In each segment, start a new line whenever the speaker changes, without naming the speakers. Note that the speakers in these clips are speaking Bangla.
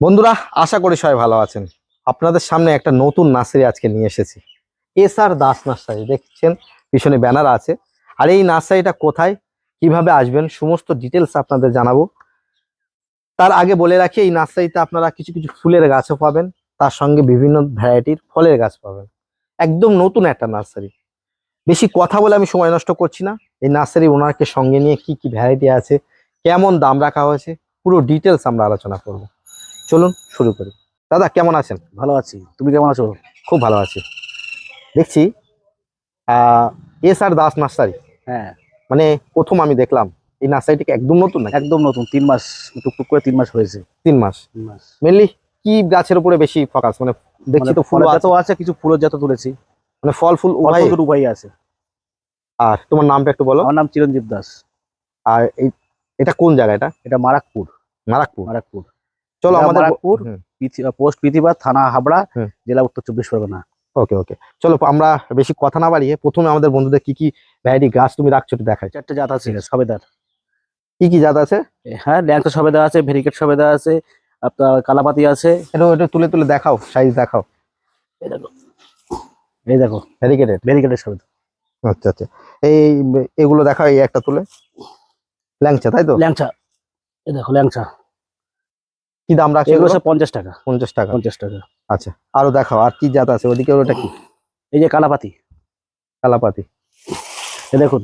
বন্ধুরা, আশা করি সবাই ভালো আছেন। আপনাদের সামনে একটা নতুন নার্সারি আজকে নিয়ে এসেছি। এস আর দাস নার্সারি, দেখছেন? পিছনে ব্যানার আছে। আর এই নার্সারিটা কোথায়, কীভাবে আসবেন, সমস্ত ডিটেলস আপনাদের জানাব। তার আগে বলে রাখি, এই নার্সারিতে আপনারা কিছু কিছু ফুলের গাছও পাবেন, তার সঙ্গে বিভিন্ন ভ্যারাইটির ফলের গাছ পাবেন। একদম নতুন একটা নার্সারি। বেশি কথা বলে আমি সময় নষ্ট করছি না। এই নার্সারি ওনারকে সঙ্গে নিয়ে কি কি ভ্যারাইটি আছে, কেমন দাম রাখা হয়েছে, পুরো ডিটেলস আমরা আলোচনা করব। চলুন শুরু করি। দাদা কেমন আছেন?
ভালো আছি। তুমি কেমন আছো?
খুব ভালো আছি। দেখছি এস আর দাস নার্সারি।
হ্যাঁ।
মানে প্রথম আমি দেখলাম এই নার্সারিটিকে একদম নতুন না
একদম নতুন তিন মাস টুকটুক করে তিন মাস হয়েছে।
তিন মাস।
তিন মাস।
মেনলি কি গাছের উপরে বেশি ফোকাস মানে দেখছি
মানে
তো ফুল
জাতও আছে। কিছু ফুলের জাত তুলেছি।
মানে ফল ফুল উভয়
উপায় আছে।
আর তোমার নামটা একটু বলো।
আমার নাম চিরঞ্জীব দাস।
আর এই এটা কোন জায়গা এটা?
এটা মারাকপুর।
মারাকপুর।
মারাকপুর।
চলো আমাদের
পোস্ট পৃথিবীর থানা হাবড়া জেলা উত্তর চব্বিশ পরগনা।
ওকে ওকে। চলো আমরা বেশি কথা না বাড়িয়ে প্রথমে আমাদের বন্ধুদের কি কি ভ্যারাইটি গাছ তুমি রাখছো দেখাই।
চারটে জাত আছে সবেদার।
কি কি জাত আছে?
হ্যাঁ ল্যাংচা সবেদা আছে ভেরিকেট সবেদা আছে আপনার কালাপাতি আছে।
এটা এটা তুলে তুলে দেখাও সাইজ দেখাও।
এই দেখো। এই দেখো
ভ্যারিকেটেড
ভেরিকেটের সবেদা।
আচ্ছা আচ্ছা। এই এগুলো দেখাও এই একটা তুলে। ল্যাংচা তাই তো?
ল্যাংচা এই দেখো ল্যাংচা।
কি দাম রাখছে
এগুলো? পঞ্চাশ টাকা।
পঞ্চাশ টাকা।
পঞ্চাশ টাকা।
আচ্ছা আরও দেখাও আর কি জাত আছে ওদিকে ওটা কি?
এই যে কালাপাতি।
কালাপাতি।
এ দেখুন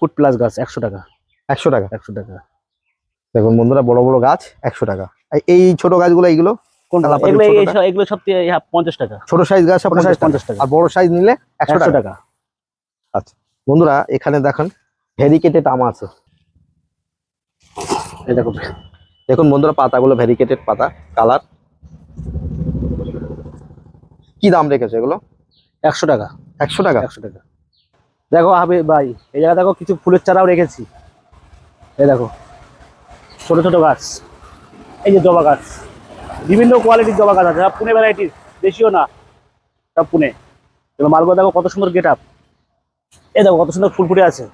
ফুট প্লাস গাছ একশো টাকা।
একশো টাকা?
একশো টাকা।
দেখুন বন্ধুরা বড় বড় গাছ একশো টাকা। এই- এই ছোট গাছগুলো এইগুলো?
এগুলো সব- পঞ্চাশ টাকা।
ছোট সাইজ গাছ পঞ্চাশ টাকা। আর বড় সাইজ নিলে একশো টাকা।
আচ্ছা
বন্ধুরা এখানে দেখেন ভেরিকেটেড আম আছে।
এই দেখো
দেখুন বন্ধুরা পাতাগুলো ভেরিকেটেড পাতা কালার। কি দাম রেখেছে এগুলো?
একশো টাকা।
একশো টাকা?
একশো টাকা। দেখো হাবি ভাই এই জায়গা দেখো কিছু ফুলের চারাও রেখেছি। এই দেখো ছোট ছোট গাছ। এই যে জবা গাছ। বিভিন্ন কোয়ালিটির জবা গাছ আছে। সব পুনে ভ্যারাইটির দেশিও না। সব পুনে। এবার মালগুলো দেখো কত সুন্দর গেট আপ এই দেখো কত সুন্দর ফুল ফুটে আছে।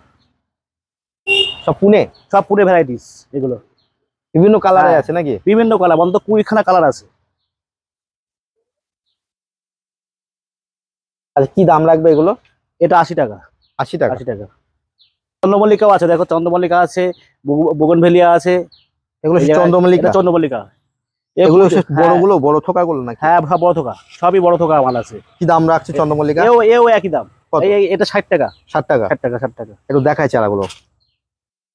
সব পুনে?
সব পুনে ভ্যারাইটিস এগুলো।
বিভিন্ন কালারে
হ্যাঁ।
আছে নাকি?
বিভিন্ন কালার বন্ধ কুড়িখানা কালার আছে।
আচ্ছা কি দাম লাগবে এগুলো?
এটা আশি টাকা।
আশি টাকা?
আশি টাকা। চন্দ্রমল্লিকাও আছে দেখো চন্দ্রমল্লিকা আছে বগনভেলিয়া আছে।
এগুলো চন্দ্রমল্লিকা?
চন্দ্রমল্লিকা।
এগুলো
হ্যাঁ,
বড়গুলো বড় থোকা গুলো নাকি?
হ্যাঁ বড় থোকা সবই বড় থোকা মাল আছে।
কি দাম রাখছে চন্দ্রমল্লিকা?
এও এও একই দাম। এটা ষাট টাকা।
ষাট টাকা?
ষাট টাকা ষাট টাকা।
একটু দেখায় চারাগুলো।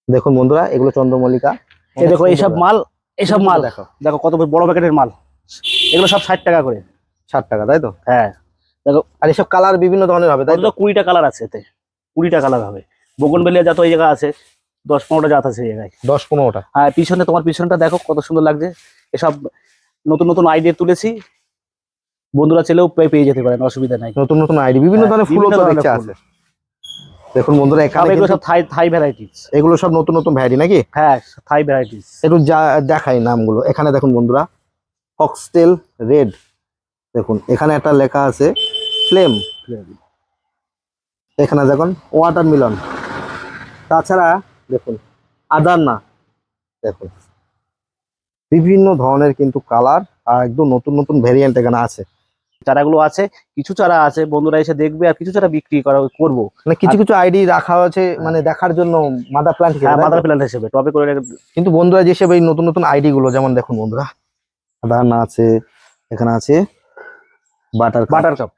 দেখুন বন্ধুরা এগুলো চন্দ্রমল্লিকা।
এই দেখো এইসব মাল এইসব মাল।
দেখো।
দেখো কত বড় প্যাকেটের মাল। এগুলো সব ষাট টাকা করে।
ষাট টাকা তাই তো?
হ্যাঁ।
দেখো আর এইসব কালার বিভিন্ন ধরনের হবে তাই তো?
কুড়িটা কালার আছে এতে। কুড়িটা কালার হবে। বগনভেলিয়া জাত ওই জায়গা আছে দশ পনেরোটা জাত আছে এই জায়গায়।
দশ পনেরোটা?
হ্যাঁ পিছনে তোমার পিছনটা দেখো কত সুন্দর লাগছে। এসব নতুন নতুন আইডিয়া তুলেছি। বন্ধুরা ছেলেও পেয়ে যেতে পারেন অসুবিধা নাই।
নতুন নতুন আইডি বিভিন্ন
হ্যাঁ,
ধরনের
ফুল।
আছে। দেখুন বন্ধুরা এখানে
এগুলো সব থাই থাই ভ্যারাইটিস
এগুলো সব নতুন নতুন ভ্যারাইটি নাকি?
হ্যাঁ থাই ভ্যারাইটিস
একটু যা দেখাই নামগুলো। এখানে দেখুন বন্ধুরা ফক্সটেল রেড দেখুন এখানে একটা লেখা আছে ফ্লেম এখানে দেখুন ওয়াটার মিলন তাছাড়া দেখুন আদার না দেখুন বিভিন্ন ধরনের কিন্তু কালার আর একদম নতুন নতুন ভেরিয়েন্ট এখানে আছে।
চারাগুলো আছে কিছু চারা আছে বন্ধুরা এসে দেখবে আর কিছু চারা বিক্রি করা করব।
মানে কিছু কিছু আইডি রাখা হয়েছে মানে দেখার জন্য মাদার প্লান্ট
হ্যাঁ মাদার প্ল্যান্ট হিসেবে টবে করে রেখে-
কিন্তু বন্ধুরা যে হিসেবে এই নতুন নতুন আইডি গুলো যেমন দেখুন বন্ধুরা আদানা আছে এখানে আছে butter
butter cup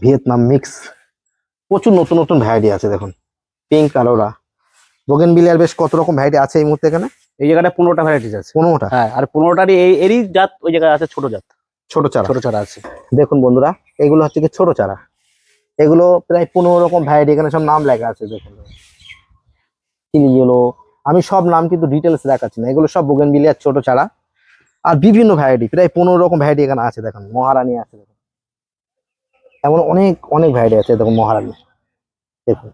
Vietnam mix প্রচুর নতুন নতুন ভ্যারাইটি আছে দেখুন। পিঙ্ক কালোরা বোগেন বিলিয়ার বেশ কত রকম ভ্যারাইটি আছে এই মুহূর্তে এখানে?
এই জায়গাটা পনেরোটা ভ্যারাইটিস আছে।
পনেরোটা?
হ্যাঁ আর পনেরোটারই এই এরই জাত ওই জায়গায় আছে ছোট জাত।
ছোট চারা।
ছোট চারা আছে।
দেখুন বন্ধুরা এগুলো হচ্ছে কি ছোট চারা। এগুলো প্রায় পনেরো রকম ভ্যারাইটি এখানে সব নাম লেখা আছে দেখুন। চিলি ইয়েলো আমি সব নাম কিন্তু ডিটেলস দেখাচ্ছি না। এগুলো সব বোগেন বিলিয়ার ছোট চারা। আর বিভিন্ন ভ্যারাইটি প্রায় পনেরো রকম ভ্যারাইটি এখানে আছে দেখুন। মহারানী আছে দেখুন। এমন অনেক অনেক ভ্যারাইটি আছে দেখুন মহারানী। দেখুন।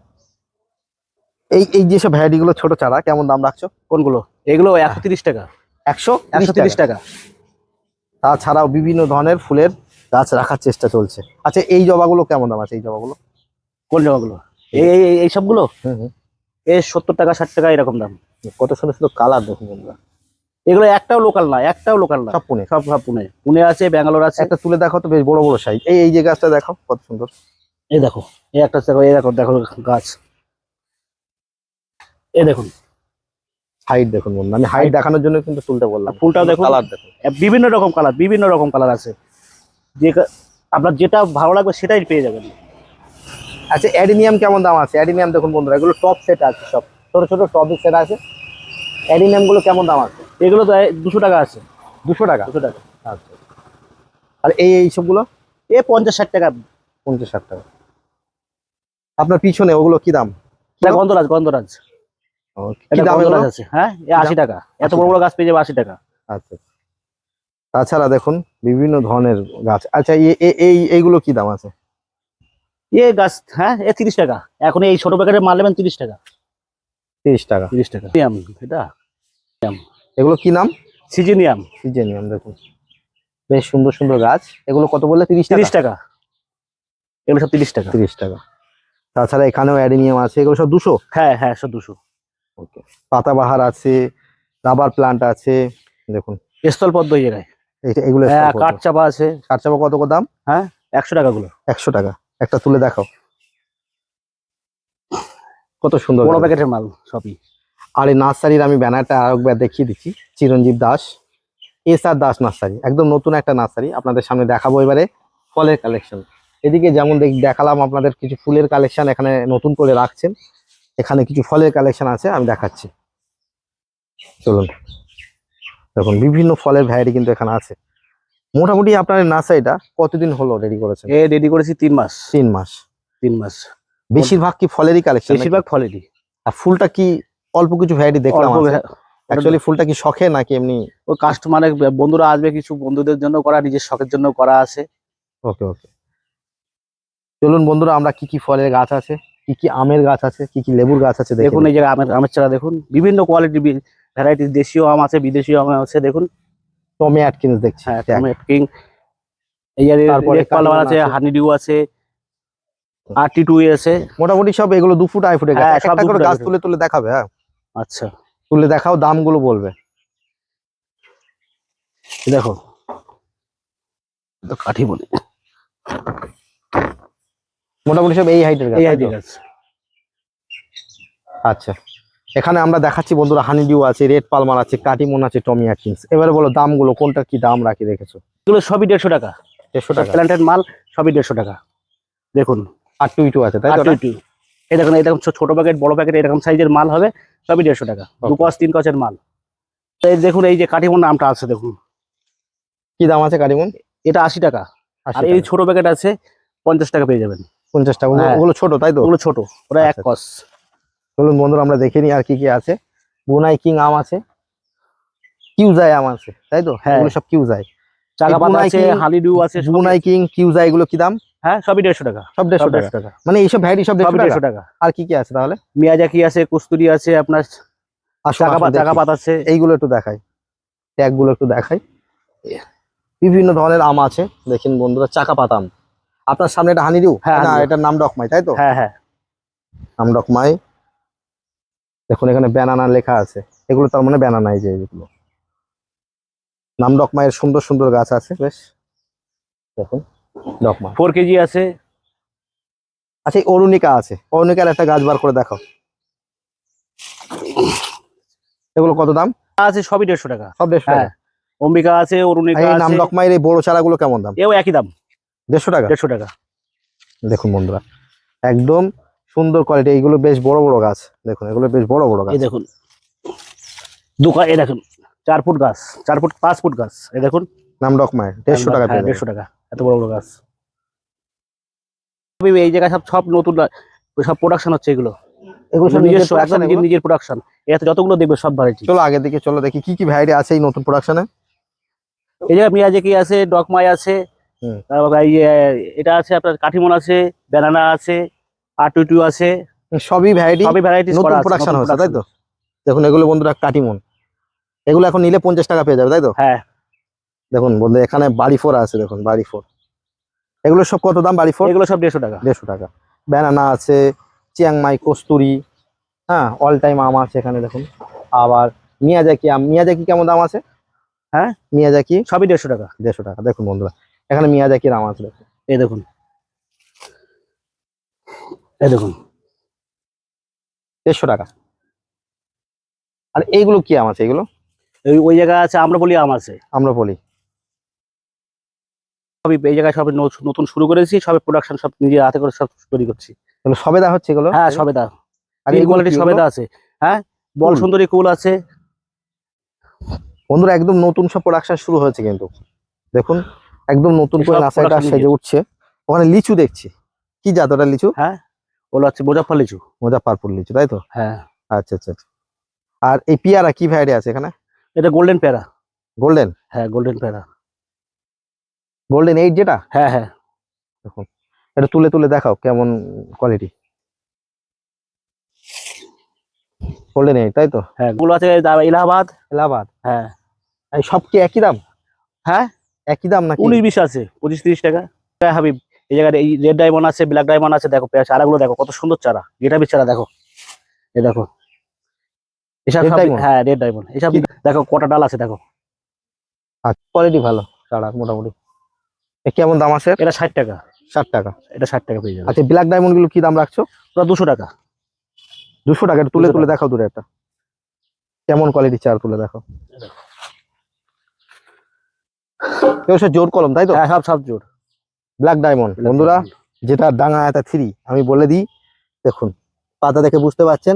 এই এই যেসব ভ্যারাইটি গুলো ছোট চারা কেমন দাম রাখছো?
কোনগুলো? এগুলো একশো তিরিশ টাকা।
একশো
একশো তিরিশ টাকা।
তাছাড়াও বিভিন্ন ধরনের ফুলের গাছ রাখার চেষ্টা চলছে। আচ্ছা এই জবাগুলো কেমন দাম আছে এই জবাগুলো?
কোন জবাগুলো? এই এই- সবগুলো? এই সত্তর টাকা ষাট টাকা এরকম দাম।
কত সুন্দর সুন্দর কালার দেখুন বন্ধুরা।
এগুলো একটাও লোকাল না একটাও লোকাল না।
সব পুনে।
সব সব পুনে। পুনে আছে ব্যাঙ্গালোর আছে।
একটা তুলে দেখো তো বেশ বড় বড় সাইজ এই এই যে গাছটা দেখো কত সুন্দর।
এই দেখো এই একটা দেখো এই দেখো দেখো গাছ। এই দেখুন।
হাইট দেখুন বন্ধু আমি হাইট দেখানোর জন্য কিন্তু তুলতে বললাম।
ফুলটাও দেখুন।
কালার দেখুন।
বিভিন্ন রকম কালার বিভিন্ন রকম কালার আছে। যে আপনার যেটা ভালো লাগবে সেটাই পেয়ে যাবেন।
আচ্ছা অ্যাডিনিয়াম কেমন দাম আছে? অ্যাডিনিয়াম দেখুন বন্ধুরা এগুলো টপ সেট আছে সব। ছোট ছোট টপ সেট আছে। অ্যাডিনিয়ামগুলো কেমন দাম আছে?
এগুলো তো দুশো টাকা আছে।
দুশো টাকা?
দুশো টাকা।
আচ্ছা। আর এই এই সবগুলো?
এ পঞ্চাশ ষাট টাকা।
পঞ্চাশ ষাট টাকা। আপনার পিছনে ওগুলো কি দাম?
গন্ধরাজ গন্ধরাজ।
কি দাম এগুলো?
আছে? হ্যাঁ এ আশি টাকা। এত বড় বড় গাছ পেয়ে যাবে আশি টাকা।
আচ্ছা তাছাড়া দেখুন বিভিন্ন ধরনের গাছ। আচ্ছা এই এইগুলো কি দাম আছে?
এ গাছ হ্যাঁ এ তিরিশ টাকা। এখন এই ছোট প্যাকেটের মাল নেবেন তিরিশ টাকা।
তিরিশ টাকা।
তিরিশ টাকা। এটা?
এগুলো কি নাম?
সিজিনিয়াম।
সিজেনিয়াম দেখুন। বেশ সুন্দর সুন্দর গাছ। এগুলো কত বললে? তিরিশ
তিরিশ
টাকা
টাকা। এগুলো সব তিরিশ টাকা।
তিরিশ টাকা। তাছাড়া এখানেও অ্যাডিনিয়াম আছে। এগুলো সব দুশো?
হ্যাঁ হ্যাঁ সব দুশো।
ওকে। পাতাবাহার আছে রাবার প্লান্ট আছে দেখুন।
স্থলপদ্ম জায়গায়।
এইটা এগুলো
হ্যাঁ কাঠ চাপা আছে।
কাঠ চাপা কত কত দাম?
হ্যাঁ একশো টাকা গুলো।
একশো টাকা। একটা তুলে দেখাও। কত সুন্দর।
বড় প্যাকেটের মাল সবই।
আর এই নার্সারির আমি ব্যানারটা আরেকবার দেখিয়ে দিচ্ছি। Chiranjib Das. S R Das nursery. একদম নতুন একটা নার্সারি। আপনাদের সামনে দেখাবো এবারে ফলের কালেকশন এদিকে যেমন দেখ- দেখালাম আপনাদের কিছু ফুলের কালেকশন এখানে নতুন করে রাখছেন। এখানে কিছু ফলের কালেকশন আছে আমি দেখাচ্ছি। চলুন। দেখুন বিভিন্ন ফলের ভ্যারাইটি কিন্তু এখানে আছে। মোটামুটি আপনার নার্সারিটা কতদিন হলো রেডি করেছেন?
এ রেডি করেছি তিন মাস।
তিন মাস।
তিন মাস।
বেশিরভাগ কি ফলেরই কালেকশন
বেশিরভাগ ফলেরই।
আর ফুলটা কি অল্প কিছু ভ্যারাইটি দেখলাম অ্যাকচুয়ালি ফুলটা কি শখে নাকি এমনি?
ওই কাস্টমারের বন্ধুরা আসবে কিছু বন্ধুদের জন্য করা নিজের শখের জন্য করা আছে।
ওকে ওকে চলুন বন্ধুরা আমরা কি কি ফলের গাছ আছে? কি কি আমের গাছ আছে কি কি লেবুর গাছ আছে দেখুন
এই জায়গায় আমের আমের চারা দেখুন। বিভিন্ন কোয়ালিটি ভ্যারাইটিস দেশীয় আম আছে বিদেশিও আম আছে দেখুন।
টমি অ্যাটকিন্স দেখছি
হ্যাঁ
দেখ।
কিং এই যে পালন আছে
আছে।
হানি ডিউ আছে আরটি টু আছে।
মোটামুটি সব এগুলো দু ফুট আড়াই গাছ।
হ্যাঁ, সব
একটা করে গাছ তুলে তুলে দেখাবে হ্যাঁ।
আচ্ছা।
তুলে দেখাও দামগুলো বলবে।
দেখো। তো কাঠি বলে
মোটামুটি সব এই হাইটের গাছ
এই
তাই
হাইটি
তো?
গাছ।
আচ্ছা। এখানে আমরা দেখাচ্ছি বন্ধুরা হানি ডিউ আছে রেড পালমার আছে কাটিমন আছে টমি অ্যাটকিন্স এবারে বলো দামগুলো কোনটা কি দাম রাখি রেখেছো
এগুলো সবই দেড়শো টাকা।
দেড়শো টাকা?
প্ল্যান্টেড মাল সবই দেড়শো টাকা। দেখুন।
আর টু টু আছে তাই
আর টু। এই দেখুন দেখুন ছোট প্যাকেট বড় প্যাকেট এরকম সাইজের মাল হবে সবই দেড়শো টাকা। দু. কস তিন কসের মাল। এই দেখুন এই যে কাঠিমন নামটা আছে দেখুন।
কি দাম আছে কাটিমন?
এটা আশি টাকা। আর এই ছোট প্যাকেট আছে পঞ্চাশ টাকা পেয়ে যাবেন।
পঞ্চাশ টাকা ওগুলো-
হ্যাঁ।
ছোট তাই তো?
ওগুলো ছোট ওরা এক
আচ্ছা,
কস।
চলুন বন্ধুরা আমরা দেখে নিই আর কি কি আছে। বুনাই কিং আম আছে। কিউজাই আম আছে তাই তো?
হ্যাঁ।
এগুলো সব কিউজাই।
চাকা পাতা
বুনাই
আছে
কি-
হালি ডিউ আছে
বুনাই কিং কিউজাই এগুলো কি দাম?
হ্যাঁ সবই দেড়শো টাকা।
সব দেড়শো
সব
টাকা। মানে এইসব ভ্যারাইটি সব দেড়শো টাকা? আর কি কি আছে তাহলে?
মিয়াজাকি আছে কস্তুরি আছে আপনার
আসুন,
চাকা
আসুন
পাতা চাকা
দেখি।
পাতা আছে।
এইগুলো একটু দেখাই। ট্যাগগুলো একটু দেখাই। বিভিন্ন ধরনের আম আছে। দেখেন বন্ধুরা চাকা পাতা আম। আপনার সামনে এটা হানি ডিউ
হ্যাঁ,
না। এটার নাম ডকমাই তাই তো?
হ্যাঁ হ্যাঁ।
নাম ডকমাই দেখুন এখানে ব্যানানা লেখা আছে। এগুলো তার মানে ব্যানানা এই যে এগুলো নাম ডকমাইয়ের সুন্দর সুন্দর গাছ আছে। বেশ। দেখুন ডকমা
ফোর কেজি আছে।
আচ্ছা এই অরুণিকা আছে। অরুণিকার একটা গাছ বার করে দেখাও। এগুলো কত দাম?
আছে সবই দেড়শো টাকা।
সব দেড়শো
হ্যাঁ।
টাকা।
অম্বিকা আছে অরুণিকা
এই নাম এই বড় চারাগুলো কেমন দাম?
এও একই দাম।
দেড়শো টাকা?
দেড়শো টাকা।
দেখুন বন্ধুরা একদম সুন্দর কোয়ালিটি এইগুলো বেশ বড় বড় গাছ। দেখুন এগুলো বেশ বড় বড় গাছ।
দেখুন দোকান এই দেখুন চার ফুট গাছ চার ফুট পাঁচ ফুট গাছ এই দেখুন।
নাম ডকমাইয়ের দেড়শো টাকা।
দেড়শো টাকা এত বড় বড় গাছ। এই জায়গায় সব সব নতুন সব প্রোডাকশন হচ্ছে এগুলো।
এগুলো সব নিজের
নিজস্ব একদম নিজের প্রোডাকশন এতে যতগুলো দেখবে সব ভ্যারাইটি
চলো আগের দিকে চলো দেখি কি কি ভ্যারাইটি আছে এই নতুন প্রোডাকশনে
এই জায়গায় মিয়াজাকি আছে ডকমাই আছে। তারপর এই এটা আছে আপনার কাঠিমন আছে ব্যানানা আছে আটুটু আছে।
সবই ভ্যারাইটি
সবই ভ্যারাইটিস
নতুন প্রোডাকশন হচ্ছে তাই তো? দেখুন এগুলো বন্ধুরা কাটিমন এগুলো এখন নিলে পঞ্চাশ টাকা পেয়ে যাবে তাই তো?
হ্যাঁ।
দেখুন বন্ধু এখানে বাড়ি ফোর আছে দেখুন বাড়ি ফোর। এগুলো সব কত দাম বাড়ি ফোর?
এগুলো সব দেড়শো টাকা।
দেড়শো টাকা। ব্যানানা আছে চিয়াংমাই কস্তুরি হ্যাঁ অল টাইম আম আছে এখানে দেখুন। আবার মিয়াজাকি আম মিয়াজাকি কেমন দাম আছে?
হ্যাঁ?
মিয়াজাকি?
সবই দেড়শো টাকা।
দেড়শো টাকা দেখুন বন্ধুরা। এখানে মিয়াজাকির আম আছে দেখুন।
এই দেখুন। এই দেখুন।
দেড়শো টাকা। আর এইগুলো কি আম আছে? এগুলো
ওই ওই জায়গায় আছে আমরা বলি আম আছে।
আমরা বলি।
সবই এই জায়গায় সব নতুন শুরু করেছি সবে প্রোডাকশন সব নিজে হাতে করে সব তৈরি করছি।
সবেদা হচ্ছে এগুলো?
হ্যাঁ সবেদা।
আর এই
কোয়ালিটি সবেদা আছে। হ্যাঁ বল সুন্দরী কুল আছে।
বন্ধুরা একদম নতুন সব প্রোডাকশন শুরু হয়েছে কিন্তু। দেখুন। একদম নতুন করে নার্সারিটা সেজে উঠছে। ওখানে লিচু দেখছি। কি জাত ওটা লিচু?
ওগুলো হচ্ছে বোজাফর লিচু।
মুজাফরপুর লিচু তাই তো?
হ্যাঁ।
আচ্ছা আচ্ছা আচ্ছা। আর এই পিয়ারা কি ভ্যারাইটি আছে এখানে?
এটা গোল্ডেন প্যারা।
গোল্ডেন
হ্যাঁ গোল্ডেন প্যারা।
গোল্ডেন এইট যেটা?
হ্যাঁ হ্যাঁ।
দেখুন এটা তুলে তুলে দেখাও কেমন কোয়ালিটি গোল্ডেন এইট তাই তো?
হ্যাঁ গুলো আছে এলাহাবাদ।
এলাহাবাদ?
হ্যাঁ।
এই সব কি একই দাম?
হ্যাঁ
একই দাম নাকি?
উনিশ বিশ আছে পঁচিশ তিরিশ টাকা। হাবিব এই জায়গায় এই রেড ডায়মন্ড আছে ব্ল্যাক ডায়মন্ড আছে দেখো চারাগুলো দেখো কত সুন্দর চারা গেটাবি চারা দেখো। এই দেখো। এসব সব- হ্যাঁ রেড ডায়মন্ড এসব দেখো কটা ডাল আছে দেখো।
আচ্ছা কোয়ালিটি ভালো চারা মোটামুটি। এ কেমন দাম আছে?
এটা ষাট টাকা।
ষাট টাকা।
এটা ষাট টাকা পেয়ে যাবে।
আচ্ছা ব্ল্যাক ডায়মন্ডগুলো কি দাম রাখছো?
ওটা দুশো টাকা।
দুশো টাকা তুলে তুলে। দেখাও দূরে একটা। কেমন কোয়ালিটি চার তুলে দেখো। সব জোর কলম তাই তো?
হ্যাঁ সব সব জোর।
ব্ল্যাক ডায়মন্ড বন্ধুরা যেটা ডাঙা আয়তা থ্রি আমি বলে দিই দেখুন পাতা দেখে বুঝতে পারছেন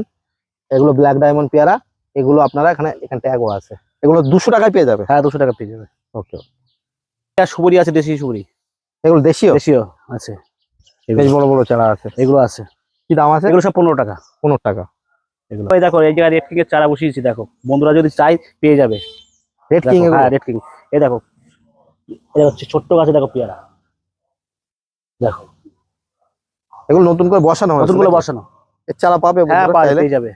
এগুলো ব্ল্যাক ডায়মন্ড পেয়ারা এগুলো আপনারা এখানে এখানে ট্যাগও আছে। এগুলো দুশো টাকায় পেয়ে যাবে?
হ্যাঁ দুশো টাকা পেয়ে যাবে।
ওকে
সুপুরি আছে দেশি সুপুরি।
এগুলো দেশীয়?
দেশীয় আছে।
বেশ বড় বড় চারা আছে।
এগুলো আছে।
কি দাম আছে?
এগুলো সব পনেরো টাকা।
পনেরো টাকা।
এগুলো। এই দেখো এই জায়গায় রেড কিং এর চারা বসিয়েছি দেখো। বন্ধুরা যদি চাই পেয়ে যাবে।
রেড কিং
হ্যাঁ রেড কিং এই দেখো এটা হচ্ছে ছোট্ট গাছে দেখো পেয়ারা। দেখো।
এগুলো নতুন করে বসানো
নতুনগুলো
নাকি?
বসানো।
এর চারা পাবে
হ্যাঁ পাওয়া যাবে।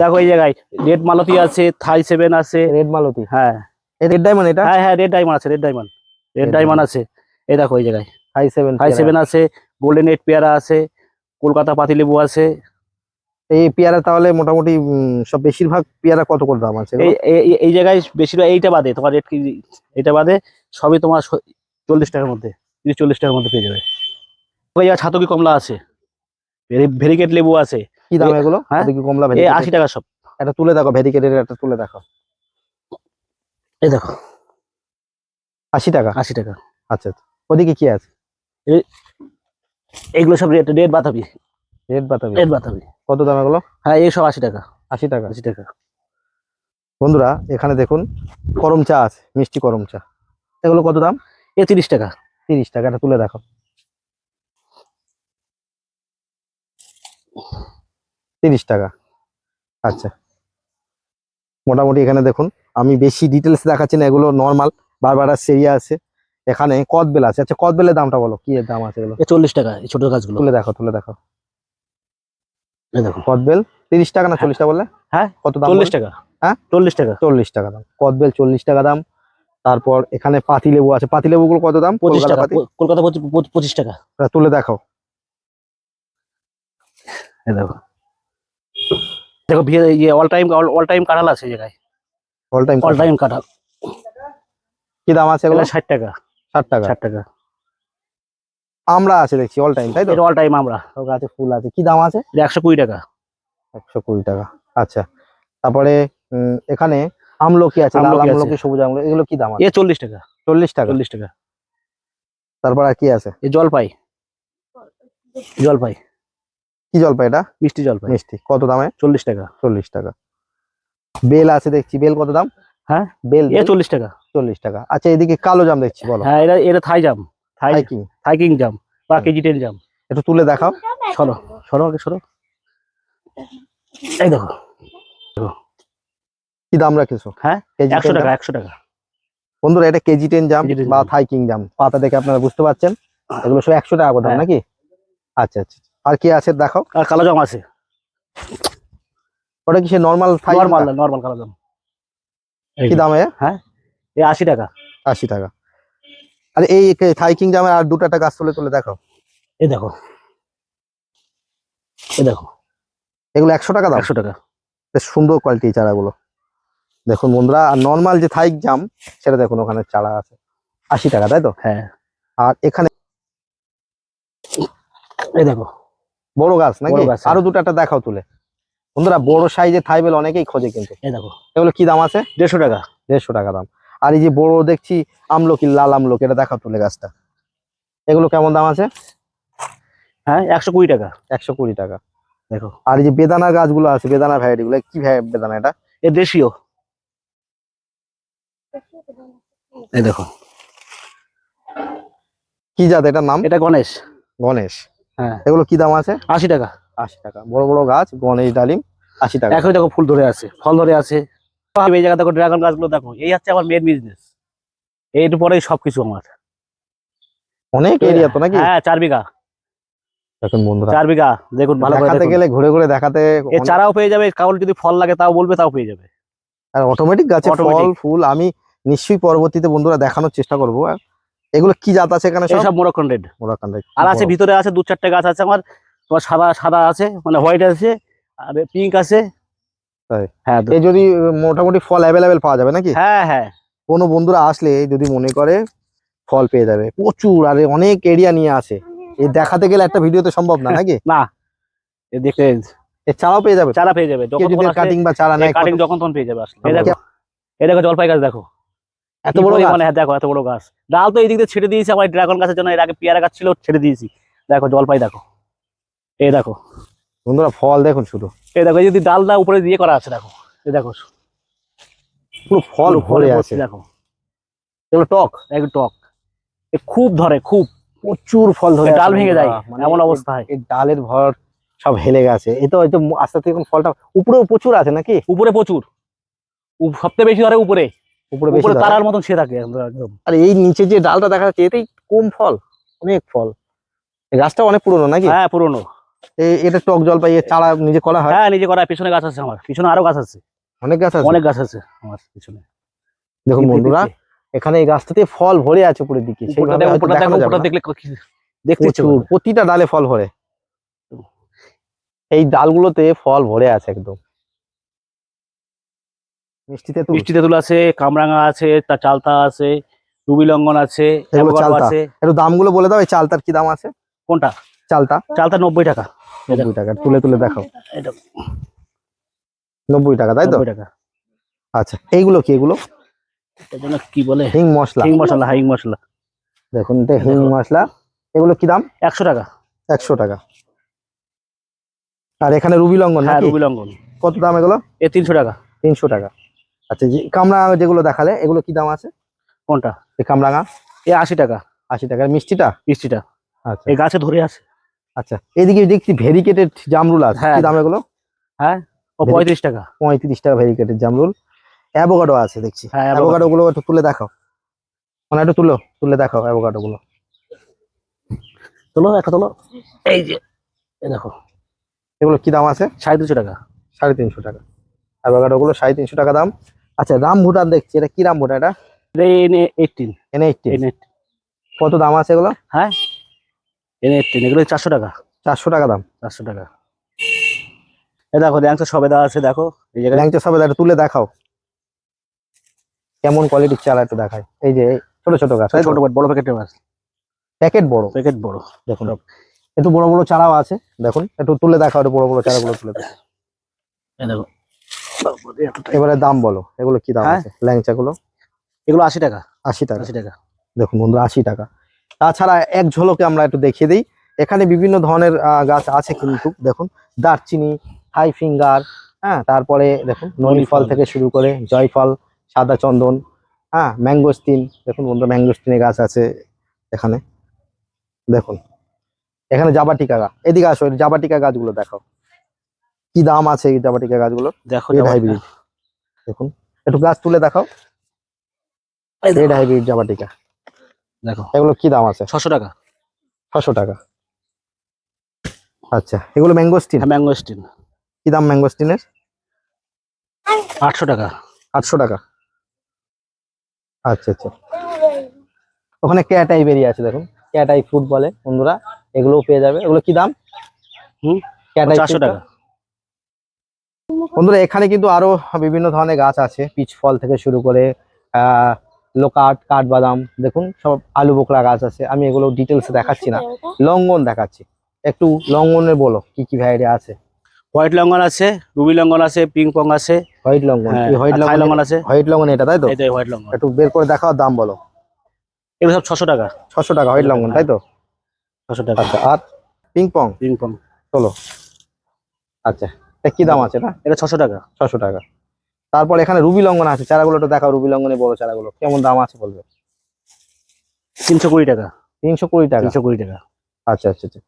দেখো এই জায়গায় রেড মালতি আছে থাই সেভেন আছে।
রেড মালতি?
হ্যাঁ।
রেড ডায়মন্ড এটা?
হ্যাঁ হ্যাঁ রেড ডায়মন্ড আছে রেড ডায়মন্ড। রেড ডায়মন্ড আছে। এই দেখো এই জায়গায়।
হাই সেভেন
থাই সেভেন আছে গোল্ডেন এইট পেয়ারা আছে কলকাতা পাতিলেবু আছে।
এই পেয়ারা তাহলে মোটামুটি সব বেশিরভাগ পেয়ারা কত করে দাম আছে
এই এই- জায়গায় বেশিরভাগ এইটা বাদে তোমার রেড এইটা বাদে সবই তোমার চল্লিশ টাকার মধ্যে তিরিশ চল্লিশ টাকার মধ্যে পেয়ে যাবে। জায়গায় ছাতকি কমলা আছে ভেরিকেট লেবু আছে।
কি দাম এগুলো?
হ্যাঁ?
কত কমলা
আশি টাকা সব।
এটা তুলে দেখো ভেরিকেটের একটা তুলে দেখো।
এই দেখো।
আশি টাকা?
আশি টাকা।
আচ্ছা আচ্ছা। ওদিকে কি আছে?
এগুলো সব রেড রেড বাতাবি
রেড বাতাবি
রেড বাতাবি
কত দাম এগুলো?
হ্যাঁ এই সব আশি টাকা।
আশি টাকা?
আশি টাকা।
বন্ধুরা এখানে দেখুন করম চা আছে মিষ্টি করম চা এগুলো কত দাম?
এ তিরিশ টাকা।
তিরিশ টাকা এটা তুলে দেখো। তিরিশ টাকা। আচ্ছা। মোটামুটি এখানে দেখুন আমি বেশি ডিটেলস দেখাচ্ছি না এগুলো নর্মাল বারবার সেরিয়া আছে। এখানে কদবেল আছে। আচ্ছা কদবেলের দামটা বলো কি দাম আছে এগুলো?
চল্লিশ টাকা এই ছোট গাছগুলো।
তুলে দেখো তুলে দেখো।
দেখো
কদবেল তিরিশ টাকা না চল্লিশ টাকা বললে?
হ্যাঁ,
কত দাম
চল্লিশ টাকা।
হ্যাঁ?
চল্লিশ টাকা।
চল্লিশ টাকা দাম। কদবেল চল্লিশ টাকা দাম। তারপর এখানে পাতিলেবু আছে। পাতিলেবুগুলো কত দাম?
পঁচিশ
কলকাতা
টাকা কলকাতা পঁচিশ- টাকা।
তুলে দেখাও।
দেখো। দেখো ইয়ে অল টাইম অল টাইম কাঁঠাল আছে এই জায়গায়।
অল টাইম
অল টাইম কাঁঠাল।
কি দাম আছে এগুলো?
ষাট টাকা।
ষাট টাকা।
ষাট টাকা।
আমরা আছে দেখছি অল টাইম তাই তো?
অল টাইম আমরা।
গাছে ফুল আছে। কি দাম আছে?
একশো কুড়ি টাকা।
একশো কুড়ি টাকা। আচ্ছা। তারপরে এখানে আমলকি আছে লাল
আমলকি
সবুজ আমলকি এগুলো কি দাম আছে?
এ চল্লিশ টাকা।
চল্লিশ টাকা?
চল্লিশ টাকা।
তারপর আর কি আছে?
এ জলপাই। জলপাই।
কি জলপাই এটা?
মিষ্টি জলপাই।
মিষ্টি। কত দামে?
চল্লিশ টাকা।
চল্লিশ টাকা। বেল আছে দেখছি। বেল কত দাম?
হ্যাঁ?
বেল
এ চল্লিশ টাকা।
চল্লিশ টাকা। আচ্ছা এদিকে কালো জাম দেখছি বলো।
হ্যাঁ এটা এটা থাই জাম। থাই
হাইকিং
থাইকিং জাম বা কেজি টেন জাম।
একটু তুলে দেখাও।
সরো। সরো আগে সরো। এই দেখো।
কি দাম রাখিস
হ্যাঁ, একশো টাকা একশো টাকা।
বন্ধুরা এটা কেজি টেন জাম বা
জাম।
থাইকিং জাম পাতা দেখে আপনারা বুঝতে পারছেন। এগুলো সব একশো টাকা দাম
হ্যাঁ।
নাকি? আচ্ছা আচ্ছা। আর কি আছে দেখাও?
আর কালো জাম আছে।
ওটা কি সে নর্মাল থাই
নর্মাল নর্মাল কালো জাম।
কি দামে
এ? আশি টাকা।
আশি টাকা। আর এই থাইকিং জামের আর দুটো একটা গাছ তুলে তুলে দেখাও।
এই দেখো। এই দেখো।
এগুলো একশো টাকা দাম?
একশো টাকা।
বেশ সুন্দর কোয়ালিটি চারাগুলো। দেখুন বন্ধুরা আর নর্মাল যে থাইক জাম সেটা দেখুন ওখানে চারা আছে। আশি টাকা তাই তো?
হ্যাঁ।
আর এখানে
এই দেখো
বড় গাছ নাকি?
হ্যাঁ।
আরও দুটো একটা দেখাও তুলে। বন্ধুরা বড় সাইজের থাইবেল অনেকেই খোঁজে কিন্তু।
এই দেখো।
এগুলো কি দাম আছে?
দেড়শো টাকা।
দেড়শো টাকা দাম। আর এই যে বড় দেখছি আমলকি লাল আমলকি এটা দেখাও তুলে গাছটা। এগুলো কেমন দাম আছে?
হ্যাঁ একশো কুড়ি টাকা।
একশো কুড়ি টাকা।
দেখো।
আর এই যে বেদানা গাছগুলো আছে বেদানা ভ্যারাইটি গুলো কি বেদানা এটা?
এ দেশীয়। এই দেখো।
কি জাত এটার নাম?
এটা গণেশ।
গণেশ।
হ্যাঁ।
এগুলো কি দাম আছে?
আশি টাকা।
আশি টাকা। বড় বড় গাছ গণেশ ডালিম আশি টাকা।
এখন দেখো ফুল ধরে আছে ফল ধরে আছে। এই জায়গা দেখো ড্রাগন গাছগুলো দেখো এই হচ্ছে আমার মেন বিজনেস এইটু পরেই সবকিছু আমার।
অনেক এরিয়া তো নাকি?
হ্যাঁ চার বিঘা।
দেখুন বন্ধুরা।
চার বিঘা দেখুন ভালো করে
দেখাতে গেলে ঘুরে ঘুরে দেখাতে
এ চারাও পেয়ে যাবে কাউর যদি ফল লাগে তাও বলবে তাও পেয়ে যাবে।
আর অটোমেটিক গাছে ফল ফুল আমি নিশ্চয়ই পরবর্তীতে বন্ধুরা দেখানোর চেষ্টা করব। আর এগুলো কি জাত আছে এখানে সব?
মোরক্কন রেড। আর আছে ভিতরে আছে দু চারটে গাছ আছে আমার। তোমার সাদা সাদা আছে মানে হোয়াইট আছে আর পিঙ্ক আছে। হ্যাঁ
এই যদি মোটামুটি ফল অ্যাভেলেবেল পাওয়া যাবে নাকি?
হ্যাঁ হ্যাঁ।
কোনো বন্ধুরা আসলে যদি মনে করে ফল পেয়ে যাবে। প্রচুর আর অনেক এরিয়া নিয়ে আসে এই দেখাতে গেলে একটা ভিডিওতে সম্ভব না নাকি?
না। এ দেখে
এর চারাও পেয়ে যাবে?
চারা পেয়ে যাবে।
কাটিং বা চারা নেয়
কাটিং যখন তখন পেয়ে যাবে আসলে। এই এই দেখো জলপাই গাছ দেখো।
এত বড়
মানে হ্যাঁ দেখো এত বড় গাছ। ডাল তো এই দিক দিয়ে ছেড়ে দিয়েছি আমার ড্রাগন গাছের জন্য এর আগে পেয়ারা গাছ ছিল ছেড়ে দিয়েছি। দেখো জলপাই দেখো। এই দেখো।
বন্ধুরা ফল দেখুন শুধু।
এই দেখো এই যদি ডালটা উপরে দিয়ে করা আছে দেখো। এই দেখো।
পুরো ফল ভরে আছে।
দেখো। এগুলো টক একটু টক। এ খুব ধরে খুব।
প্রচুর ফল ধরে
ডাল ভেঙে যায়।
মানে
এমন অবস্থা হয়।
এই ডালের ভর সব হেলে গেছে। এ তো হয়তো আস্তে আস্তে ফলটা উপরেও প্রচুর আছে নাকি?
উপরে প্রচুর। সবথেকে বেশি ধরে উপরে।
উপরে
উপরে তারার মতন সে থাকে একদম
আর এই নিচে যে ডালটা দেখা যাচ্ছে এতেই কম ফল। অনেক ফল। এই গাছটা অনেক পুরনো নাকি?
হ্যাঁ পুরনো।
এই এটা টক জল পাই চারা নিজে করা হয়?
হ্যাঁ নিজে করা পিছনে গাছ আছে আমার। পিছনে আরও গাছ আছে।
অনেক গাছ আছে?
অনেক গাছ আছে আমার পিছনে।
দেখুন বন্ধুরা এখানে এই গাছটাতে ফল ভরে আছে উপরের দিকে।
দেখতে।
প্রতিটা ডালে ফল ভরে। এই ডালগুলোতে ফল ভরে আছে একদম। মিষ্টিতে তো
মিষ্টি তেঁতুল আছে কামরাঙা আছে তার চালতা আছে রুবি লঙ্ঘন আছে
এগুলো
avocado
চালতা।
আছে।
একটু দামগুলো বলে দাও এই চালতার কি দাম আছে?
কোনটা?
চালতা?
চালতা নব্বই টাকা।
নব্বই টাকা তুলে তুলে দেখাও।
এটা
নব্বই টাকা তাই তো?
নব্বই টাকা।
আচ্ছা এইগুলো কি এগুলো?
জন্য কি বলে?
হিং মশলা।
হিং মশলা হিং মশলা।
দেখুন এটা হিং মশলা। এগুলো কি দাম?
একশো টাকা।
একশো টাকা। আর এখানে রুবি লঙ্ঘন
হ্যাঁ
নাকি?
রুবি লঙ্ঘন
কত দাম এগুলো?
এ তিনশো টাকা।
তিনশো টাকা। আচ্ছা যে কামরা যেগুলো দেখালে এগুলো কি দাম আছে?
কোনটা?
এই কামরাঙা
এ আশি টাকা।
আশি টাকার মিষ্টিটা?
মিষ্টিটা।
আচ্ছা।
এই গাছে ধরে আছে।
আচ্ছা। এদিকে দেখছি ভেরিকেটেড জামরুল আছে।
হ্যাঁ।
কি দাম এগুলো?
হ্যাঁ।
ও
পঁয়ত্রিশ টাকা।
পঁয়ত্রিশ টাকা ভেরিকেটেড জামরুল। অ্যাভোকাডো আছে দেখছি।
হ্যাঁ।
অ্যাভোকাডো। গুলো একটু তুলে দেখাও। মানে একটু তুলো তুলে দেখাও অ্যাভোকাডো গুলো।
তোলো একটা তোলো। এই যে দেখো।
এগুলো কি দাম আছে?
সাড়ে তিনশো টাকা।
সাড়ে তিনশো টাকা। অ্যাভোকাডো গুলো সাড়ে তিনশো টাকা দাম। আচ্ছা রাম ভুটান দেখছি। এটা কি রাম ভুটান এটা?
এনে এইটিন
এনে এইটটি
এনে
কত দাম আছে এগুলো?
হ্যাঁ? এনে এইটিন এগুলো চারশো টাকা।
চারশো টাকা দাম।
চারশো টাকা। এ দেখো ল্যাংচা সবেদা আছে দেখো। এই জায়গায়
ল্যাংচা সবে একটু তুলে দেখাও। কেমন কোয়ালিটির চারা একটু দেখায়। এই যে ছোট ছোট গাছ
ছোট। বড় বড় প্যাকেটের মাছ
প্যাকেট বড়।
প্যাকেট বড়।
দেখুন। একটু বড় বড় চারাও আছে। দেখুন একটু তুলে দেখাও একটু বড় বড় চারাগুলো তুলে
দেখো।
এবারে দাম বলো এগুলো কি দাম
হ্যাঁ?
আছে? ল্যাংচা গুলো
এগুলো আশি টাকা।
আশি টাকা।
আশি টাকা।
দেখুন বন্ধুরা আশি টাকা। তাছাড়া এক ঝলকে আমরা একটু দেখিয়ে দিই। এখানে বিভিন্ন ধরনের গাছ আছে কিন্তু দেখুন। দারচিনি হাই ফিঙ্গার হ্যাঁ তারপরে দেখুন নলি ফল
ফল।
থেকে শুরু করে জয়ফল সাদা চন্দন হ্যাঁ ম্যাঙ্গোস্টিন দেখুন বন্ধু ম্যাঙ্গোস্টিনের গাছ আছে এখানে। দেখুন। এখানে জাবাটিকা গাছ। এদিকে আসো জাবাটিকা গাছগুলো দেখাও। কি দাম আছে এই জাবাটিকা গাছগুলো?
দেখো
রেড হাইব্রিড দেখুন একটু গাছ তুলে দেখাও।
এই
রেড হাইব্রিড জাবাটিকা
দেখো।
এগুলো কি দাম আছে?
ছশো টাকা।
ছশো টাকা। আচ্ছা এগুলো ম্যাঙ্গোস্টিন?
হ্যাঁ ম্যাঙ্গো স্টিন
কি দাম ম্যাঙ্গোস্টিনের?
আটশো টাকা।
আটশো টাকা। আচ্ছা আচ্ছা। ওখানে ক্যাটাই বেরিয়ে আছে দেখুন। ক্যাটাই ফ্রুট বলে বন্ধুরা। এগুলোও পেয়ে যাবে। এগুলো কি দাম?
হুম,
ক্যাটাই
চারশো? টাকা।
বন্ধুরা এখানে কিন্তু আরও বিভিন্ন ধরনের গাছ আছে। পিচ ফল থেকে শুরু করে লোকাট কাঠবাদাম দেখুন সব আলু বোকরা গাছ আছে। আমি এগুলো ডিটেলস দেখাচ্ছি না। লঙ্গন দেখাচ্ছি। একটু লঙ্গনের বলো কি কি ভ্যারাইটি আছে?
হোয়াইট লঙ্গন আছে রুবি লঙ্গন আছে পিঙ্ক পং আছে।
হোয়াইট লঙ্গন
হ্যাঁ,
হোয়াইট লঙ্গন?
আছে।
হোয়াইট লঙ্গন এটা তাই তো?
এটাই হোয়াইট লঙ্গন।
একটু বের করে দেখাও দাম বলো।
এগুলো সব ছশো টাকা।
ছশো টাকা হোয়াইট লঙ্গন তাই তো?
ছশো টাকা।
আচ্ছা আর পিং পং?
Pink pong.
চলো। আচ্ছা। এটা কি দাম আছে না
এটা ছশো টাকা।
ছশো টাকা। তারপর এখানে রুবি লঙ্গন আছে চারাগুলো একটু দেখাও রুবি লঙ্গনে বড় চারাগুলো। কেমন দাম আছে বলবে?
তিনশো কুড়ি টাকা।
তিনশো কুড়ি টাকা?
তিনশো কুড়ি টাকা।
আচ্ছা আচ্ছা আচ্ছা।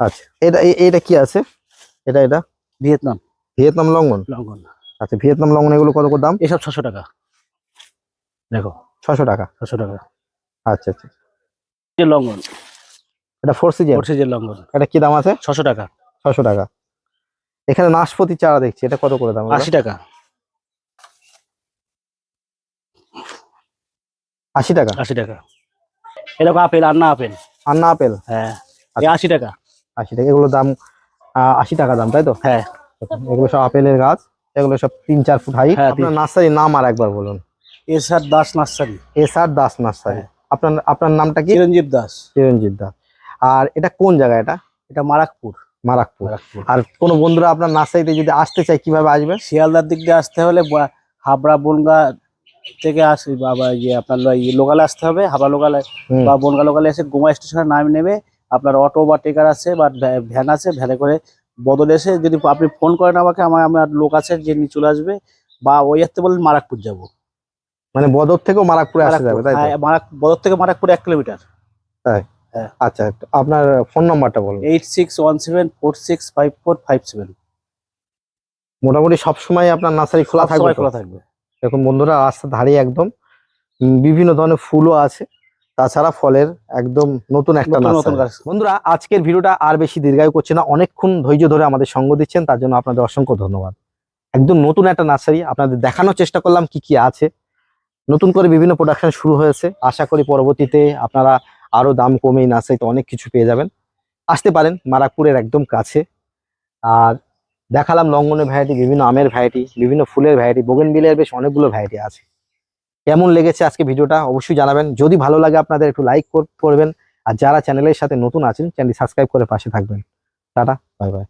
আচ্ছা এটা এটা কি আছে? এটা এটা?
ভিয়েতনাম।
Vietnam longan
longan.
আচ্ছা ভিয়েতনাম লঙ্ঘন এগুলো কত করে দাম?
এসব ছশো টাকা। দেখো।
ছশো টাকা?
ছশো টাকা।
আচ্ছা আচ্ছা
যে লঙ্গন।
এটা ফোর সিজন
ফোর্সেজের লঙ্গন।
এটা কি দাম আছে?
ছশো টাকা।
ছশো টাকা। এখানে নাশপাতি চারা দেখছি এটা কত করে দাম
আশি টাকা।
আশি টাকা?
আশি টাকা। এরকম আপেল আন্না আপেল।
আন্না আপেল?
হ্যাঁ আশি টাকা।
আশি টাকা এগুলোর দাম আশি টাকা দাম তাই তো?
হ্যাঁ।
এগুলো সব আপেলের গাছ এগুলো সব তিন চার ফুট হাইট।
হ্যাঁ,
আপনার নার্সারির নাম আর একবার বলুন।
S R Das nursery.
S R Das nursery.
হ্যাঁ।
আপনার আপনার নামটা কি?
চিরঞ্জীব দাস।
চিরঞ্জিত দাস। আর এটা কোন জায়গা এটা?
এটা মারাকপুর।
মারাকপুর। আর কোনো বন্ধুরা আপনার নার্সারিতে যদি আসতে চায় কীভাবে আসবে?
শিয়ালদার দিক দিয়ে আসতে হলে হাবড়া বনগা থেকে আসি বাবা ইয়ে আপনার লোকালে আসতে হবে। হাবড়া লোকালে বা বনগা লোকালে এসে গোমা স্টেশনে নাম নেবে। আপনার অটো বা টেকার আছে বা ভ্যান আছে ভ্যানে করে বদলে এসে যদি আপনি ফোন করেন আমাকে আমার আমার লোক আছে যে নিয়ে চলে আসবে বা ওই আসতে বললেন মারাকপুর যাব।
মানে বদর থেকেও মারাকপুরে আসা যাবে তাই
হ্যাঁ, মারাক বদর থেকে মারাকপুর এক কিলোমিটার।
আচ্ছা আপনার ফোন নাম্বারটা বলুন।
Eight six one seven four six five four five seven.
মোটামুটি সবসময় আপনার নার্সারি খোলা থাকবে?
খোলা থাকবে।
দেখুন বন্ধুরা রাস্তার ধারে একদম বিভিন্ন ধরনের ফুলও আছে। তাছাড়া ফলের একদম নতুন একটা বন্ধুরা আজকের ভিডিওটা আর বেশি দীর্ঘায়ু করছে না। অনেকক্ষণ ধৈর্য ধরে আমাদের সঙ্গ দিচ্ছেন। তার জন্য আপনাদের অসংখ্য ধন্যবাদ। একদম নতুন একটা নার্সারি। আপনাদের দেখানোর চেষ্টা করলাম কি কি আছে। নতুন করে বিভিন্ন প্রোডাকশন শুরু হয়েছে। আশা করি পরবর্তীতে আপনারা আরও দাম কমে এই নার্সারিতে অনেক কিছু পেয়ে যাবেন। আসতে পারেন মারাকপুরের একদম কাছে। আর দেখালাম লঙ্ঘনের ভ্যারাইটি বিভিন্ন আমের ভ্যারাইটি বিভিন্ন ফুলের ভ্যারাইটি বোগেন বিলের বেশ অনেকগুলো ভ্যারাইটি আছে। কেমন লেগেছে আজকে ভিডিওটা অবশ্যই জানাবেন। যদি ভালো লাগে আপনাদের একটু লাইক করবেন। আর যারা চ্যানেলের সাথে নতুন আছেন চ্যানেলটি সাবস্ক্রাইব করে পাশে থাকবেন। Tata bye bye